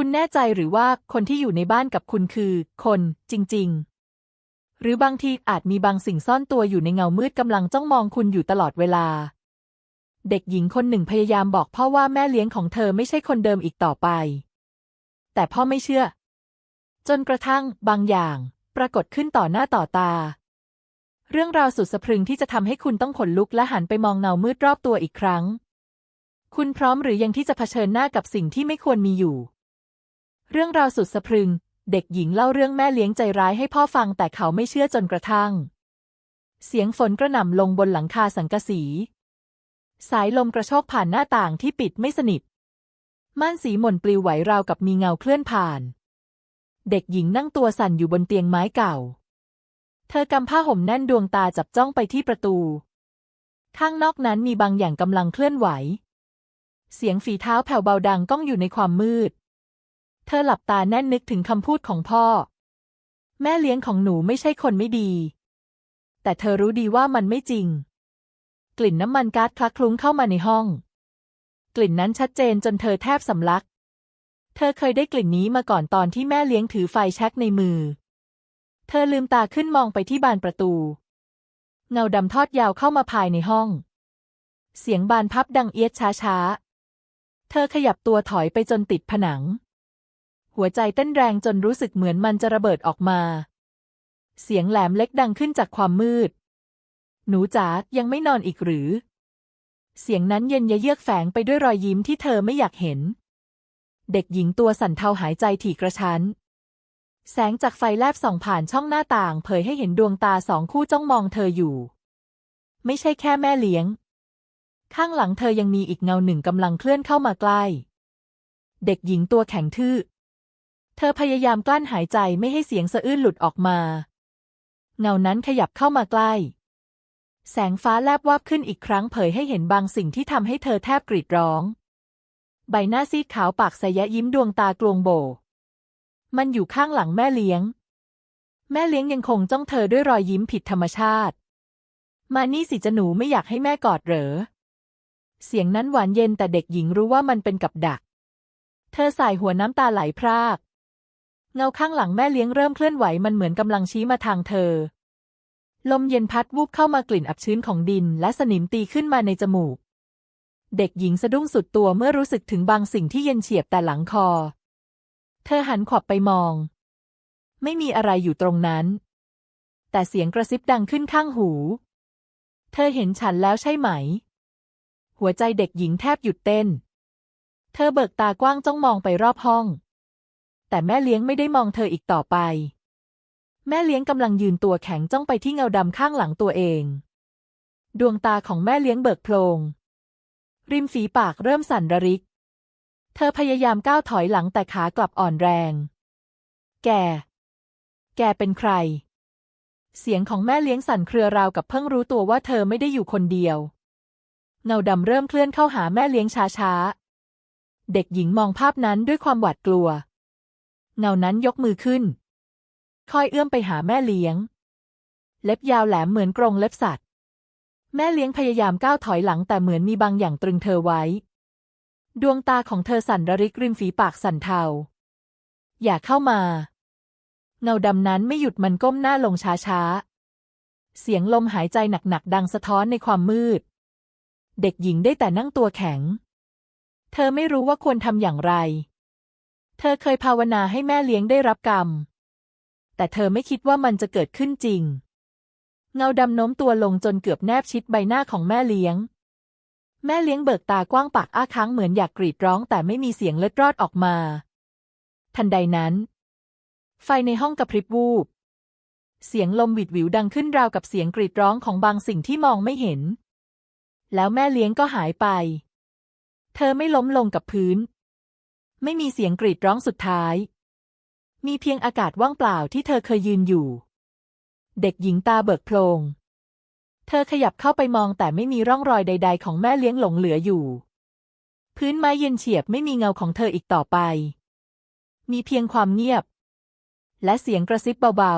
คุณแน่ใจหรือว่าคนที่อยู่ในบ้านกับคุณคือ คนจริง ๆ หรือบางทีอาจมีบางสิ่งซ่อนตัวอยู่ในเงามืดกำลังจ้องมองคุณอยู่ตลอดเวลา เด็กหญิงคนหนึ่งพยายามบอกพ่อว่าแม่เลี้ยงของเธอไม่ใช่คนเดิมอีกต่อไป แต่พ่อไม่เชื่อ จนกระทั่งบางอย่าง ปรากฏขึ้นต่อหน้าต่อตา เรื่องราวสุดสะพรึงที่จะทำให้คุณต้องขนลุกและหันไปมองเงามืดรอบตัวอีกครั้ง คุณพร้อมหรือยังที่จะเผชิญหน้ากับสิ่งที่ไม่ควรมีอยู่ เรื่องราวสุดสะพรึง เด็กหญิงเล่าเรื่องแม่เลี้ยงใจร้ายให้พ่อฟังแต่เขาไม่เชื่อจนกระทั่ง เสียงฝนกระหน่ำลงบนหลังคาสังกะสี สายลมกระโชกผ่านหน้าต่างที่ปิดไม่สนิท ม่านสีหม่นปลิวไหวราวกับมีเงาเคลื่อนผ่าน เด็กหญิงนั่งตัวสั่นอยู่บนเตียงไม้เก่า เธอกำผ้าห่มแน่นดวงตาจับจ้องไปที่ประตู ข้างนอกนั้นมีบางอย่างกำลังเคลื่อนไหว เสียงฝีเท้าแผ่วเบาดังก้องอยู่ในความมืด เธอหลับตาแน่นนึกถึงคำพูดของพ่อ แม่เลี้ยงของหนูไม่ใช่คนไม่ดี แต่เธอรู้ดีว่ามันไม่จริง กลิ่นน้ำมันก๊าซคลักคลุ้งเข้ามาในห้อง กลิ่นนั้นชัดเจนจนเธอแทบสำลัก เธอเคยได้กลิ่นนี้มาก่อนตอนที่แม่เลี้ยงถือไฟแช็กในมือ เธอลืมตาขึ้นมองไปที่บานประตู เงาดำทอดยาวเข้ามาภายในห้อง เสียงบานพับดังเอียดช้าๆ เธอขยับตัวถอยไปจนติดผนัง หัวใจเต้นแรงจนรู้สึกเหมือนมันจะระเบิดออกมา เสียงแหลมเล็กดังขึ้นจากความมืด หนูจ๋ายังไม่นอนอีกหรือ เสียงนั้นเย็นยะเยือกแฝงไปด้วยรอยยิ้มที่เธอไม่อยากเห็น เด็กหญิงตัวสั่นเทาหายใจถี่กระชั้น แสงจากไฟแลบส่องผ่านช่องหน้าต่าง เผยให้เห็นดวงตาสองคู่จ้องมองเธออยู่ ไม่ใช่แค่แม่เลี้ยง ข้างหลังเธอยังมีอีกเงาหนึ่งกำลังเคลื่อนเข้ามาใกล้เด็กหญิงตัวแข็งทื่อ เธอพยายามกลั้นหายใจไม่ให้เสียงสะอื้นหลุดออกมา เงานั้นขยับเข้ามาใกล้ แสงฟ้าแลบวาบขึ้นอีกครั้งเผยให้เห็นบางสิ่งที่ทำให้เธอแทบกรีดร้อง ใบหน้าซีดขาวปากสยะยิ้มดวงตากลวงโบ มันอยู่ข้างหลังแม่เลี้ยง แม่เลี้ยงยังคงจ้องเธอด้วยรอยยิ้มผิดธรรมชาติ มานี่สิจะหนูไม่อยากให้แม่กอดเหรอ เสียงนั้นหวานเย็นแต่เด็กหญิงรู้ว่ามันเป็นกับดัก เธอสายหัวน้ำตาไหลพราก เงาข้างหลังแม่เลี้ยงเริ่มเคลื่อนไหวมันเหมือนกำลังชี้มาทางเธอ ลมเย็นพัดวูบเข้ามากลิ่นอับชื้นของดิน และสนิมตีขึ้นมาในจมูก เด็กหญิงสะดุ้งสุดตัวเมื่อรู้สึกถึงบางสิ่งที่เย็นเฉียบแต่หลังคอ เธอหันขวับไปมอง ไม่มีอะไรอยู่ตรงนั้น แต่เสียงกระซิบดังขึ้นข้างหู เธอเห็นฉันแล้วใช่ไหม หัวใจเด็กหญิงแทบหยุดเต้น เธอเบิกตากว้างจ้องมองไปรอบห้อง แต่แม่เลี้ยงไม่ได้มองเธออีกต่อไป แม่เลี้ยงกำลังยืนตัวแข็งจ้องไปที่เงาดำข้างหลังตัวเอง ดวงตาของแม่เลี้ยงเบิกโพลงริมฝีปากเริ่มสั่นระริก เธอพยายามก้าวถอยหลังแต่ขากลับอ่อนแรง แก แกเป็นใคร เสียงของแม่เลี้ยงสั่นเครือราวกับเพิ่งรู้ตัวว่าเธอไม่ได้อยู่คนเดียว เงาดำเริ่มเคลื่อนเข้าหาแม่เลี้ยงช้าๆ เด็กหญิงมองภาพนั้นด้วยความหวาดกลัว เงานั้นยกมือขึ้น คอยเอื้อมไปหาแม่เลี้ยง เล็บยาวแหลมเหมือนกรงเล็บสัตว์ แม่เลี้ยงพยายามก้าวถอยหลังแต่เหมือนมีบางอย่างตรึงเธอไว้ ดวงตาของเธอสั่นระริกริมฝีปากสั่นเทา อย่าเข้ามา เงาดำนั้นไม่หยุดมันก้มหน้าลงช้าๆ เสียงลมหายใจหนักๆดังสะท้อนในความมืด เด็กหญิงได้แต่นั่งตัวแข็ง เธอไม่รู้ว่าควรทำอย่างไร เธอเคยภาวนาให้แม่เลี้ยงได้รับกรรม แต่เธอไม่คิดว่ามันจะเกิดขึ้นจริง เงาดำโน้มตัวลงจนเกือบแนบชิดใบหน้าของแม่เลี้ยง แม่เลี้ยงเบิกตากว้างปากอ้าค้างเหมือนอยากกรีดร้องแต่ไม่มีเสียงเล็ดรอดออกมา ทันใดนั้น ไฟในห้องกระพริบวูบ เสียงลมหวิดหวิวดังขึ้นราวกับเสียงกรีดร้องของบางสิ่งที่มองไม่เห็น แล้วแม่เลี้ยงก็หายไป เธอไม่ล้มลงกับพื้น ไม่มีเสียงกรีดร้องสุดท้าย มีเพียงอากาศว่างเปล่าที่เธอเคยยืนอยู่ เด็กหญิงตาเบิกโพลง เธอขยับเข้าไปมองแต่ไม่มีร่องรอยใด ๆ ของแม่เลี้ยงหลงเหลืออยู่ พื้นไม้เย็นเฉียบไม่มีเงาของเธออีกต่อไป มีเพียงความเงียบ และเสียงกระซิบเบา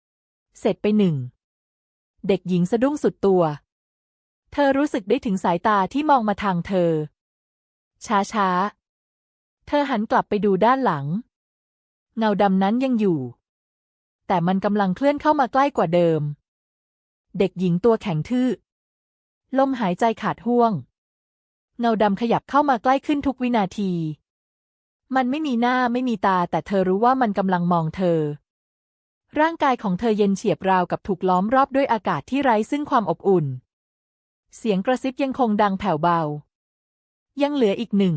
ๆ เสร็จไปหนึ่ง เด็กหญิงสะดุ้งสุดตัว เธอรู้สึกได้ถึงสายตาที่มองมาทางเธอ ช้าๆ ธธอหันกลับไปดูด้านหลัง เงาดำนั้นยังอยู่ แต่มันกำลังเคลื่อนเข้ามาใกล้กว่าเดิม เด็กหญิงตัวแข็งทื่อ ลมหายใจขาดห่วง เงาดำขยับเข้ามาใกล้ขึ้นทุกวินาที มันไม่มีหน้าไม่มีตา แต่เธอรู้ว่ามันกำลังมองเธอ ร่างกายของเธอเย็นเฉียบราวกับถูกล้อมรอบด้วยอากาศที่ไร้ซึ่งความอบอุ่น เสียงกระซิบยังคงดังแผ่วเบา ยังเหลืออีกหนึ่ง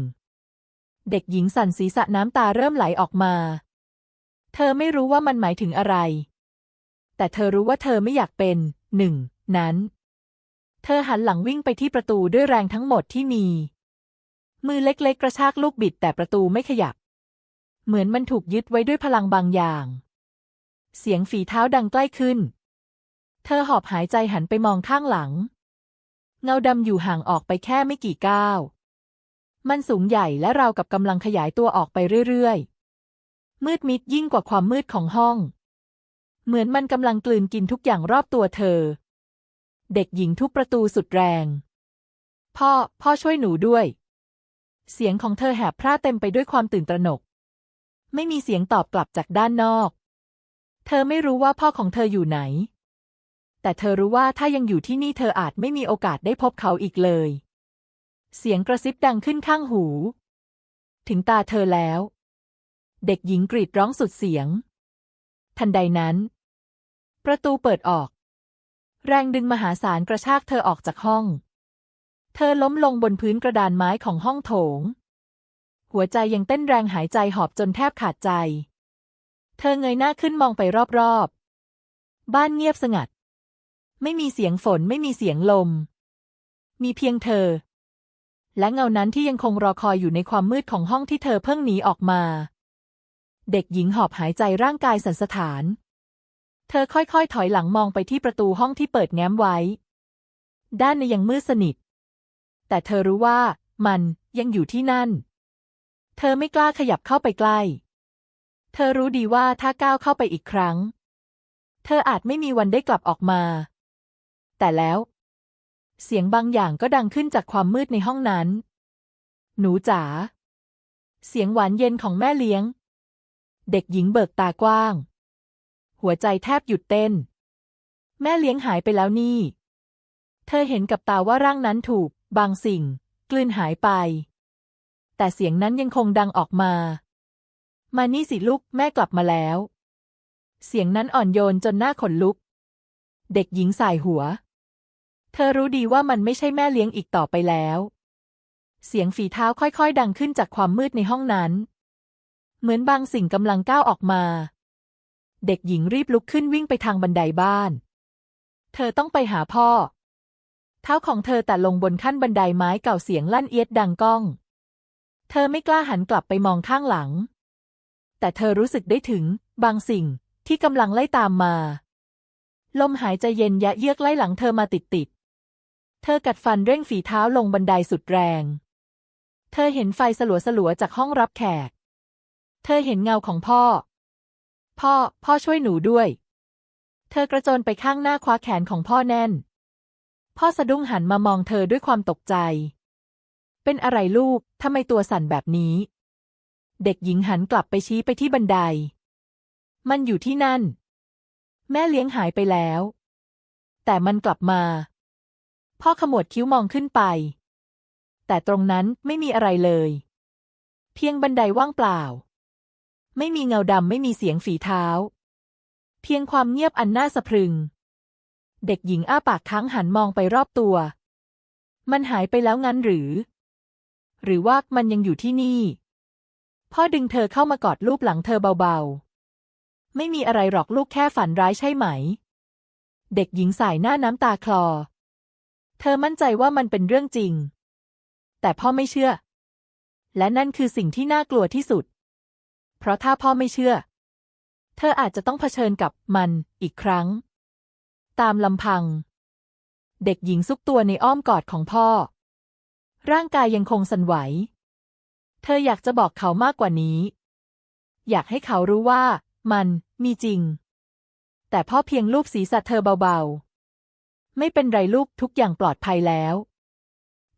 เด็กหญิงสั่นศีรษะน้ำตาเริ่มไหลออกมา เธอไม่รู้ว่ามันหมายถึงอะไร แต่เธอรู้ว่าเธอไม่อยากเป็นหนึ่งนั้น เธอหันหลังวิ่งไปที่ประตูด้วยแรงทั้งหมดที่มี มือเล็กๆ กระชากลูกบิดแต่ประตูไม่ขยับ เหมือนมันถูกยึดไว้ด้วยพลังบางอย่าง เสียงฝีเท้าดังใกล้ขึ้น เธอหอบหายใจหันไปมองข้างหลัง เงาดำอยู่ห่างออกไปแค่ไม่กี่ก้าว มันสูงใหญ่และราวกับกำลังขยายตัวออกไปเรื่อยๆ มืดมิดยิ่งกว่าความมืดของห้อง เหมือนมันกำลังกลืนกินทุกอย่างรอบตัวเธอ เด็กหญิงทุบประตูสุดแรง พ่อ พ่อช่วยหนูด้วย เสียงของเธอแหบพร่าเต็มไปด้วยความตื่นตระหนก ไม่มีเสียงตอบกลับจากด้านนอก เธอไม่รู้ว่าพ่อของเธออยู่ไหน แต่เธอรู้ว่าถ้ายังอยู่ที่นี่เธออาจไม่มีโอกาสได้พบเขาอีกเลย เสียงกระซิบดังขึ้นข้างหู ถึงตาเธอแล้ว เด็กหญิงกรีดร้องสุดเสียง ทันใดนั้น ประตูเปิดออก แรงดึงมหาศาลกระชากเธอออกจากห้อง เธอล้มลงบนพื้นกระดานไม้ของห้องโถง หัวใจยังเต้นแรงหายใจหอบจนแทบขาดใจ เธอเงยหน้าขึ้นมองไปรอบๆ บ้านเงียบสงัด ไม่มีเสียงฝนไม่มีเสียงลม มีเพียงเธอ และเงานั้นที่ยังคงรอคอยอยู่ในความมืดของห้องที่เธอเพิ่งหนีออกมา เด็กหญิงหอบหายใจร่างกายสันสะท้าน เธอค่อยๆ ถอยหลังมองไปที่ประตูห้องที่เปิดแง้มไว้ ด้านในยังมืดสนิท แต่เธอรู้ว่ามันยังอยู่ที่นั่น เธอไม่กล้าขยับเข้าไปใกล้ เธอรู้ดีว่าถ้าก้าวเข้าไปอีกครั้ง เธออาจไม่มีวันได้กลับออกมา แต่แล้ว เสียงบางอย่างก็ดังขึ้นจากความมืดในห้องนั้น หนูจ๋า เสียงหวานเย็นของแม่เลี้ยง เด็กหญิงเบิกตากว้าง หัวใจแทบหยุดเต้น แม่เลี้ยงหายไปแล้วนี่ เธอเห็นกับตาว่าร่างนั้นถูก บางสิ่ง กลืนหายไป แต่เสียงนั้นยังคงดังออกมา มานี่สิลูกแม่กลับมาแล้ว เสียงนั้นอ่อนโยนจนหน้าขนลุก เด็กหญิงสายหัว เธอรู้ดีว่ามันไม่ใช่แม่เลี้ยงอีกต่อไปแล้ว เสียงฝีเท้าค่อยๆ ดังขึ้นจากความมืดในห้องนั้น เหมือนบางสิ่งกำลังก้าวออกมา เด็กหญิงรีบลุกขึ้นวิ่งไปทางบันไดบ้าน เธอต้องไปหาพ่อ เท้าของเธอแต่ลงบนขั้นบันไดไม้เก่าเสียงลั่นเอียดดังก้อง เธอไม่กล้าหันกลับไปมองข้างหลัง แต่เธอรู้สึกได้ถึง บางสิ่งที่กำลังไล่ตามมา ลมหายใจเย็นยะเยือกไล่หลังเธอมาติดติด เธอกัดฟันเร่งฝีเท้าลงบันไดสุดแรง เธอเห็นไฟสลัวสลัวๆจากห้องรับแขก เธอเห็นเงาของพ่อ พ่อ พ่อช่วยหนูด้วย เธอกระโจนไปข้างหน้าคว้าแขนของพ่อแน่น พ่อสะดุ้งหันมามองเธอด้วยความตกใจ เป็นอะไรลูก ทำไมตัวสั่นแบบนี้ เด็กหญิงหันกลับไปชี้ไปที่บันได มันอยู่ที่นั่น แม่เลี้ยงหายไปแล้ว แต่มันกลับมา พ่อขมวดคิ้วมองขึ้นไป แต่ตรงนั้นไม่มีอะไรเลย เพียงบันไดว่างเปล่า ไม่มีเงาดำไม่มีเสียงฝีเท้า เพียงความเงียบอันน่าสะพรึง เด็กหญิงอ้าปากค้างหันมองไปรอบตัว มันหายไปแล้วงั้นหรือ หรือว่ามันยังอยู่ที่นี่ พ่อดึงเธอเข้ามากอดลูบหลังเธอเบาๆ ไม่มีอะไรหรอกลูกแค่ฝันร้ายใช่ไหม เด็กหญิงสายหน้าน้ำตาคลอ เธอมั่นใจว่ามันเป็นเรื่องจริง แต่พ่อไม่เชื่อ และนั่นคือสิ่งที่น่ากลัวที่สุด เพราะถ้าพ่อไม่เชื่อ เธออาจจะต้องเผชิญกับมันอีกครั้ง ตามลำพัง เด็กหญิงซุกตัวในอ้อมกอดของพ่อ ร่างกายยังคงสั่นไหว เธออยากจะบอกเขามากกว่านี้ อยากให้เขารู้ว่ามันมีจริง แต่พ่อเพียงลูบศีรษะเธอเบาๆ ไม่เป็นไรลูกทุกอย่างปลอดภัยแล้ว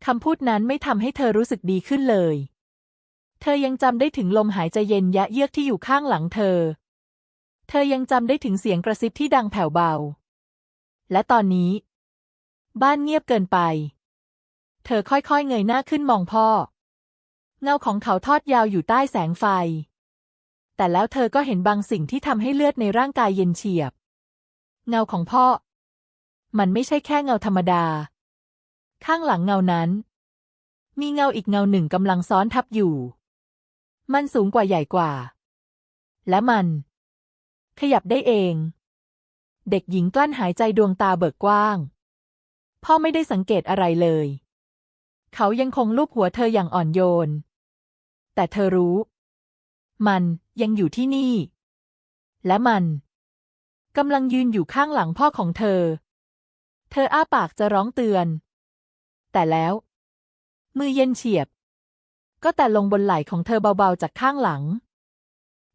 คำพูดนั้นไม่ทำให้เธอรู้สึกดีขึ้นเลย เธอยังจำได้ถึงลมหายใจเย็นยะเยือกที่อยู่ข้างหลังเธอ เธอยังจำได้ถึงเสียงกระซิบที่ดังแผ่วเบา และตอนนี้ บ้านเงียบเกินไป เธอค่อยๆเงยหน้าขึ้นมองพ่อ เงาของเขาทอดยาวอยู่ใต้แสงไฟ แต่แล้วเธอก็เห็นบางสิ่งที่ทำให้เลือดในร่างกายเย็นเฉียบ เงาของพ่อ มันไม่ใช่แค่เงาธรรมดา ข้างหลังเงานั้น มีเงาอีกเงาหนึ่งกำลังซ้อนทับอยู่ มันสูงกว่าใหญ่กว่า และมัน ขยับได้เอง เด็กหญิงกลั้นหายใจดวงตาเบิกกว้าง พ่อไม่ได้สังเกตอะไรเลย เขายังคงลูบหัวเธออย่างอ่อนโยน แต่เธอรู้ มันยังอยู่ที่นี่ และมันกำลังยืนอยู่ข้างหลังพ่อของเธอ เธออ้าปากจะร้องเตือน แต่แล้ว มือเย็นเฉียบ ก็แต่ลงบนไหล่ของเธอเบาๆจากข้างหลัง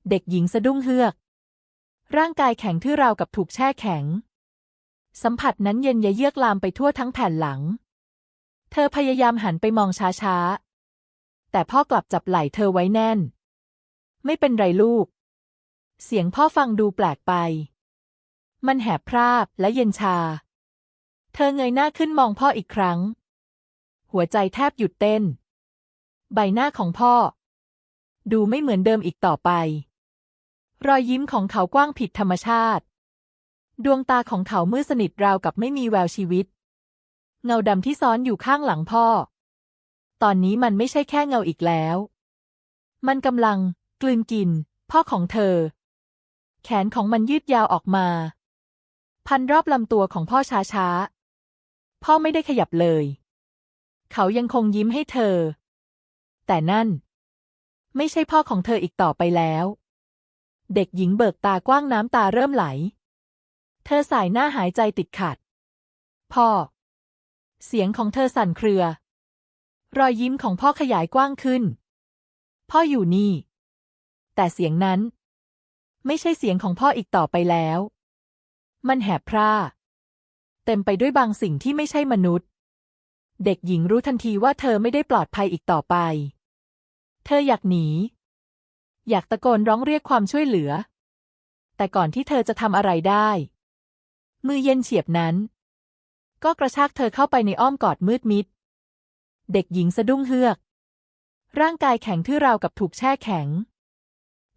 เด็กหญิงสะดุ้งเฮือก ร่างกายแข็งทื่อราวกับถูกแช่แข็ง สัมผัสนั้นเย็นยะเยือกลามไปทั่วทั้งแผ่นหลัง เธอพยายามหันไปมองช้าๆ แต่พ่อกลับจับไหล่เธอไว้แน่น ไม่เป็นไรลูก เสียงพ่อฟังดูแปลกไปมันแหบพร่าและเย็นชา เธอเงยหน้าขึ้นมองพ่ออีกครั้ง หัวใจแทบหยุดเต้น ใบหน้าของพ่อ ดูไม่เหมือนเดิมอีกต่อไป รอยยิ้มของเขากว้างผิดธรรมชาติ ดวงตาของเขามืดสนิทราวกับไม่มีแววชีวิต เงาดำที่ซ้อนอยู่ข้างหลังพ่อ ตอนนี้มันไม่ใช่แค่เงาอีกแล้ว มันกำลัง กลืนกิน พ่อของเธอ แขนของมันยืดยาวออกมา พันรอบลำตัวของพ่อช้าๆ พ่อไม่ได้ขยับเลย เขายังคงยิ้มให้เธอ แต่นั่น ไม่ใช่พ่อของเธออีกต่อไปแล้ว เด็กหญิงเบิกตากว้างน้ำตาเริ่มไหล เธอสายหน้าหายใจติดขัด พ่อ เสียงของเธอสั่นเครือ รอยยิ้มของพ่อขยายกว้างขึ้น พ่ออยู่นี่ แต่เสียงนั้น ไม่ใช่เสียงของพ่ออีกต่อไปแล้ว มันแหบพร่า เต็มไปด้วยบางสิ่งที่ไม่ใช่มนุษย์ เด็กหญิงรู้ทันทีว่าเธอไม่ได้ปลอดภัยอีกต่อไป เธออยากหนี อยากตะโกนร้องเรียกความช่วยเหลือ แต่ก่อนที่เธอจะทำอะไรได้ มือเย็นเฉียบนั้น ก็กระชากเธอเข้าไปในอ้อมกอดมืดมิด เด็กหญิงสะดุ้งเฮือก ร่างกายแข็งทื่อราวกับถูกแช่แข็ง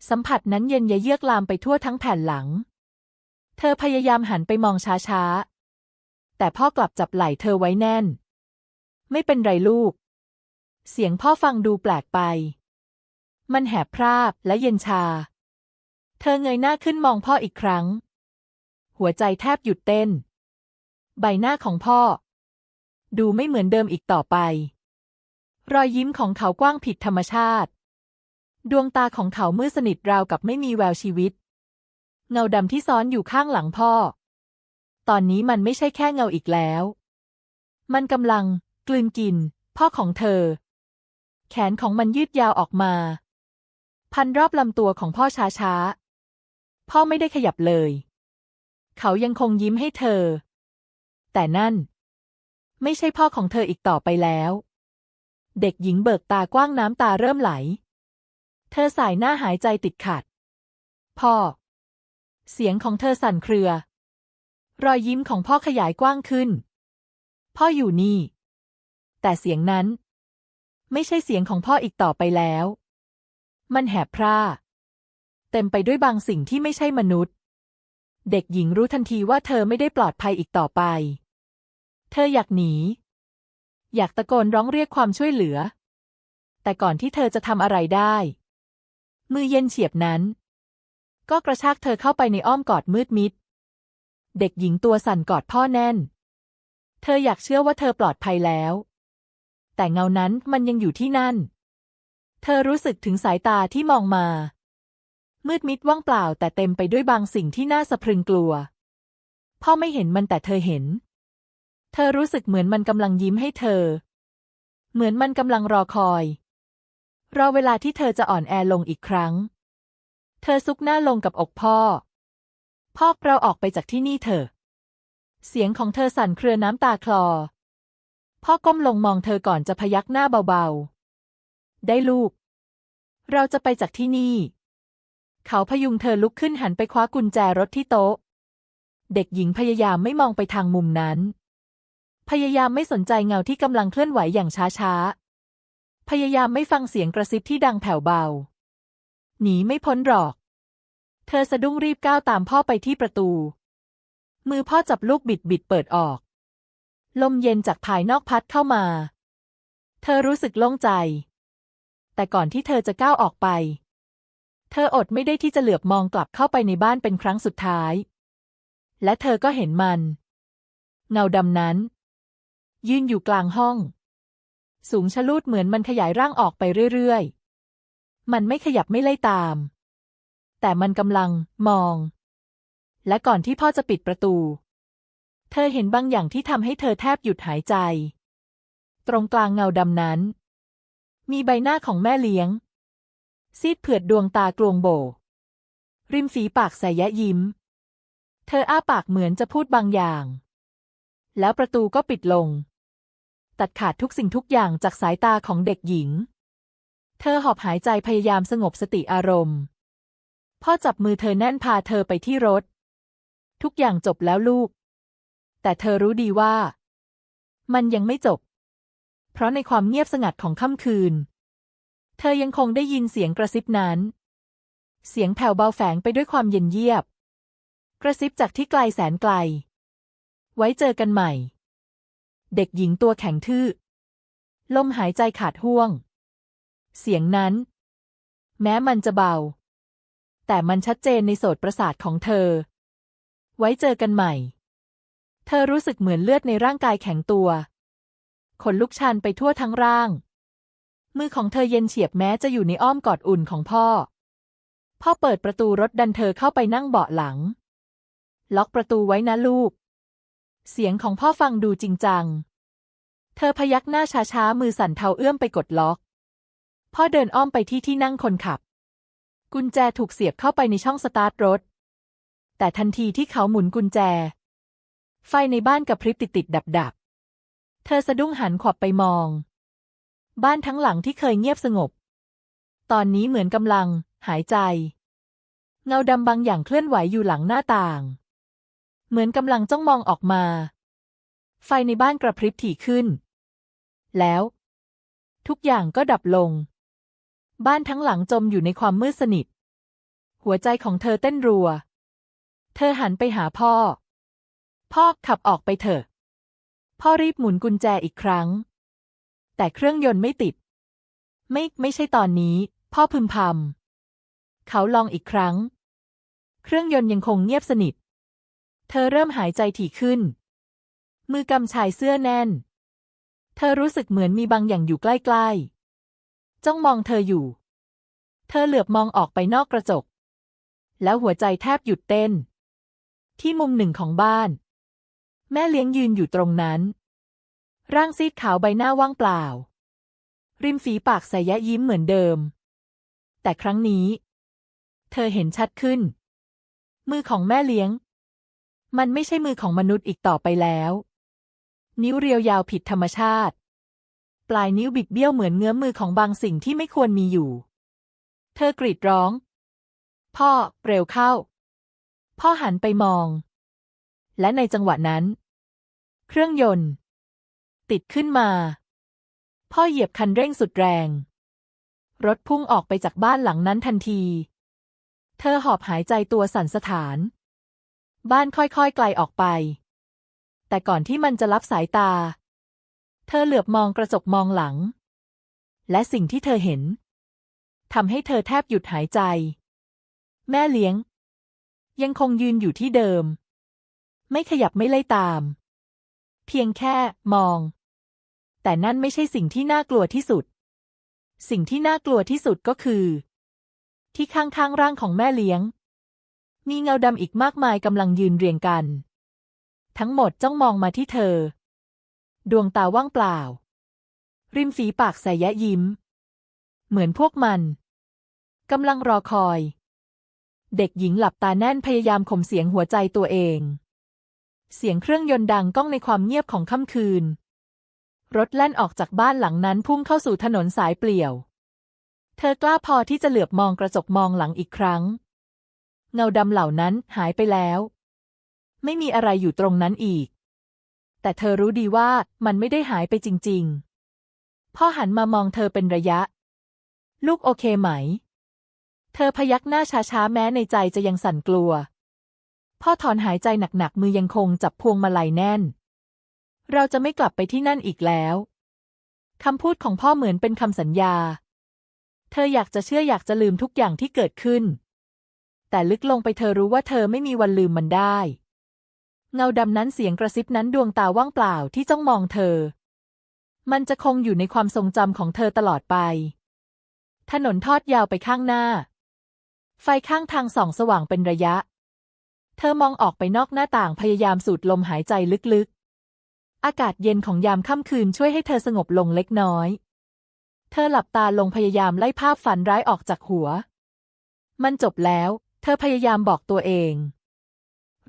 สัมผัสนั้นเย็นยะเยือกลามไปทั่วทั้งแผ่นหลัง เธอพยายามหันไปมองช้าๆ แต่พ่อกลับจับไหล่เธอไว้แน่น ไม่เป็นไรลูก เสียงพ่อฟังดูแปลกไป มันแหบพร่าและเย็นชา เธอเงยหน้าขึ้นมองพ่ออีกครั้ง หัวใจแทบหยุดเต้น ใบหน้าของพ่อ ดูไม่เหมือนเดิมอีกต่อไป รอยยิ้มของเขากว้างผิดธรรมชาติ ดวงตาของเขามืดสนิทราวกับไม่มีแววชีวิต เงาดำที่ซ้อนอยู่ข้างหลังพ่อ ตอนนี้มันไม่ใช่แค่เงาอีกแล้ว มันกำลัง กลืนกิน พ่อของเธอ แขนของมันยืดยาวออกมา พันรอบลำตัวของพ่อช้าๆ พ่อไม่ได้ขยับเลย เขายังคงยิ้มให้เธอ แต่นั่น ไม่ใช่พ่อของเธออีกต่อไปแล้ว เด็กหญิงเบิกตากว้างน้ำตาเริ่มไหล เธอสายหน้าหายใจติดขัด พ่อ เสียงของเธอสั่นเครือ รอยยิ้มของพ่อขยายกว้างขึ้น พ่ออยู่นี่ แต่เสียงนั้น ไม่ใช่เสียงของพ่ออีกต่อไปแล้ว มันแหบพร่า เต็มไปด้วยบางสิ่งที่ไม่ใช่มนุษย์ เด็กหญิงรู้ทันทีว่าเธอไม่ได้ปลอดภัยอีกต่อไป เธออยากหนี อยากตะโกนร้องเรียกความช่วยเหลือ แต่ก่อนที่เธอจะทำอะไรได้ มือเย็นเฉียบนั้น ก็กระชากเธอเข้าไปในอ้อมกอดมืดมิด เด็กหญิงตัวสั่นกอดพ่อแน่น เธออยากเชื่อว่าเธอปลอดภัยแล้ว แต่เงานั้นมันยังอยู่ที่นั่น เธอรู้สึกถึงสายตาที่มองมา มืดมิดว่างเปล่าแต่เต็มไปด้วยบางสิ่งที่น่าสะพรึงกลัว พ่อไม่เห็นมันแต่เธอเห็น เธอรู้สึกเหมือนมันกำลังยิ้มให้เธอ เหมือนมันกำลังรอคอย รอเวลาที่เธอจะอ่อนแอลงอีกครั้ง เธอซุกหน้าลงกับอกพ่อ พ่อเราออกไปจากที่นี่เถอะ เสียงของเธอสั่นเครือน้ำตาคลอ พ่อก้มลงมองเธอก่อนจะพยักหน้าเบาๆ ได้ลูก เราจะไปจากที่นี่ เขาพยุงเธอลุกขึ้นหันไปคว้ากุญแจรถที่โต๊ะ เด็กหญิงพยายามไม่มองไปทางมุมนั้น พยายามไม่สนใจเงาที่กำลังเคลื่อนไหวอย่างช้าๆ พยายามไม่ฟังเสียงกระซิบที่ดังแผ่วเบา หนีไม่พ้นหรอก เธอสะดุ้งรีบก้าวตามพ่อไปที่ประตู มือพ่อจับลูกบิดบิดเปิดออก ลมเย็นจากภายนอกพัดเข้ามา เธอรู้สึกโล่งใจ แต่ก่อนที่เธอจะก้าวออกไป เธออดไม่ได้ที่จะเหลือบมองกลับเข้าไปในบ้านเป็นครั้งสุดท้าย และเธอก็เห็นมัน เงาดำนั้น ยืนอยู่กลางห้อง สูงชะลูดเหมือนมันขยายร่างออกไปเรื่อยๆ มันไม่ขยับไม่ไล่ตาม แต่มันกำลังมอง และก่อนที่พ่อจะปิดประตู เธอเห็นบางอย่างที่ทำให้เธอแทบหยุดหายใจ ตรงกลางเงาดำนั้น มีใบหน้าของแม่เลี้ยง ซีดเผือดดวงตากลวงโบ ริมฝีปากใสแยะยิ้ม เธออ้าปากเหมือนจะพูดบางอย่าง แล้วประตูก็ปิดลง ตัดขาดทุกสิ่งทุกอย่างจากสายตาของเด็กหญิง เธอหอบหายใจพยายามสงบสติอารมณ์ พ่อจับมือเธอแน่นพาเธอไปที่รถ ทุกอย่างจบแล้วลูก แต่เธอรู้ดีว่า มันยังไม่จบ เพราะในความเงียบสงัดของค่ำคืน เธอยังคงได้ยินเสียงกระซิบนั้น เสียงแผ่วเบาแฝงไปด้วยความเย็นเยียบ กระซิบจากที่ไกลแสนไกล ไว้เจอกันใหม่ เด็กหญิงตัวแข็งทื่อ ลมหายใจขาดห่วง เสียงนั้น แม้มันจะเบา แต่มันชัดเจนในโสตประสาทของเธอ ไว้เจอกันใหม่ เธอรู้สึกเหมือนเลือดในร่างกายแข็งตัว ขนลุกชันไปทั่วทั้งร่าง มือของเธอเย็นเฉียบแม้จะอยู่ในอ้อมกอดอุ่นของพ่อ พ่อเปิดประตูรถดันเธอเข้าไปนั่งเบาะหลัง ล็อกประตูไว้นะลูก เสียงของพ่อฟังดูจริงจัง เธอพยักหน้าช้าๆ มือสั่นเทาเอื้อมไปกดล็อก พ่อเดินอ้อมไปที่ที่นั่งคนขับ กุญแจถูกเสียบเข้าไปในช่องสตาร์ทรถ แต่ทันทีที่เขาหมุนกุญแจ ไฟในบ้านกับพริบติดติดดับดับ เธอสะดุ้งหันขวับไปมอง บ้านทั้งหลังที่เคยเงียบสงบ ตอนนี้เหมือนกำลัง หายใจ เงาดำบางอย่างเคลื่อนไหวอยู่หลังหน้าต่าง เหมือนกำลังจ้องมองออกมา ไฟในบ้านกระพริบถี่ขึ้น แล้ว ทุกอย่างก็ดับลง บ้านทั้งหลังจมอยู่ในความมืดสนิท หัวใจของเธอเต้นรัว เธอหันไปหาพ่อ พ่อขับออกไปเถอะ พ่อรีบหมุนกุญแจอีกครั้ง แต่เครื่องยนต์ไม่ติด ไม่ไม่ใช่ตอนนี้ พ่อพึมพำเขาลองอีกครั้ง เครื่องยนต์ยังคงเงียบสนิท เธอเริ่มหายใจถี่ขึ้น มือกำชายเสื้อแน่น เธอรู้สึกเหมือนมีบางอย่างอยู่ใกล้ๆ จ้องมองเธออยู่ เธอเหลือบมองออกไปนอกกระจก แล้วหัวใจแทบหยุดเต้น ที่มุมหนึ่งของบ้าน แม่เลี้ยงยืนอยู่ตรงนั้น ร่างซีดขาวใบหน้าว่างเปล่า ริมฝีปากใสยะยิ้มเหมือนเดิม แต่ครั้งนี้ เธอเห็นชัดขึ้น มือของแม่เลี้ยง มันไม่ใช่มือของมนุษย์อีกต่อไปแล้ว นิ้วเรียวยาวผิดธรรมชาติ ปลายนิ้วบิดเบี้ยวเหมือนเงื้อมือของบางสิ่งที่ไม่ควรมีอยู่ เธอกรีดร้อง พ่อ เร็วเข้า พ่อหันไปมอง และในจังหวะนั้น เครื่องยนต์ ติดขึ้นมา พ่อเหยียบคันเร่งสุดแรง รถพุ่งออกไปจากบ้านหลังนั้นทันที เธอหอบหายใจตัวสั่นสะท้าน บ้านค่อยๆไกลออกไป แต่ก่อนที่มันจะรับสายตา เธอเหลือบมองกระจกมองหลัง และสิ่งที่เธอเห็นทำให้เธอแทบหยุดหายใจ แม่เลี้ยง ยังคงยืนอยู่ที่เดิม ไม่ขยับไม่ไล่ตาม เพียงแค่มอง แต่นั่นไม่ใช่สิ่งที่น่ากลัวที่สุด สิ่งที่น่ากลัวที่สุดก็คือ ที่ข้างๆร่างของแม่เลี้ยง มีเงาดำอีกมากมายกำลังยืนเรียงกัน ทั้งหมดจ้องมองมาที่เธอ ดวงตาว่างเปล่า ริมฝีปากใสยะยิ้ม เหมือนพวกมันกำลังรอคอย เด็กหญิงหลับตาแน่นพยายามข่มเสียงหัวใจตัวเอง เสียงเครื่องยนต์ดังก้องในความเงียบของค่ำคืน รถแล่นออกจากบ้านหลังนั้นพุ่งเข้าสู่ถนนสายเปลี่ยว เธอกล้าพอที่จะเหลือบมองกระจกมองหลังอีกครั้ง เงาดำเหล่านั้นหายไปแล้ว ไม่มีอะไรอยู่ตรงนั้นอีก แต่เธอรู้ดีว่ามันไม่ได้หายไปจริง ๆ พ่อหันมามองเธอเป็นระยะ ลูกโอเคไหม เธอพยักหน้าช้าๆ แม้ในใจจะยังสั่นกลัว พ่อถอนหายใจหนักๆ มือยังคงจับพวงมาลัยแน่น เราจะไม่กลับไปที่นั่นอีกแล้วคำพูดของพ่อเหมือนเป็นคำสัญญา เธออยากจะเชื่ออยากจะลืมทุกอย่างที่เกิดขึ้น แต่ลึกลงไปเธอรู้ว่าเธอไม่มีวันลืมมันได้ เงาดำนั้นเสียงกระซิบนั้นดวงตาว่างเปล่าที่จ้องมองเธอ มันจะคงอยู่ในความทรงจำของเธอตลอดไป ถนนทอดยาวไปข้างหน้า ไฟข้างทางส่องสว่างเป็นระยะ เธอมองออกไปนอกหน้าต่างพยายามสูดลมหายใจลึกๆ อากาศเย็นของยามค่ำคืนช่วยให้เธอสงบลงเล็กน้อย เธอหลับตาลงพยายามไล่ภาพฝันร้ายออกจากหัว มันจบแล้ว เธอพยายามบอกตัวเอง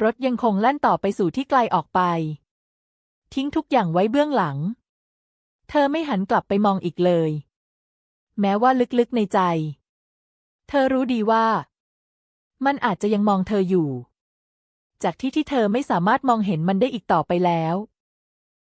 รถยังคงแล่นต่อไปสู่ที่ไกลออกไป ทิ้งทุกอย่างไว้เบื้องหลัง เธอไม่หันกลับไปมองอีกเลย แม้ว่าลึกๆในใจ เธอรู้ดีว่า มันอาจจะยังมองเธออยู่ จากที่ที่เธอไม่สามารถมองเห็นมันได้อีกต่อไปแล้ว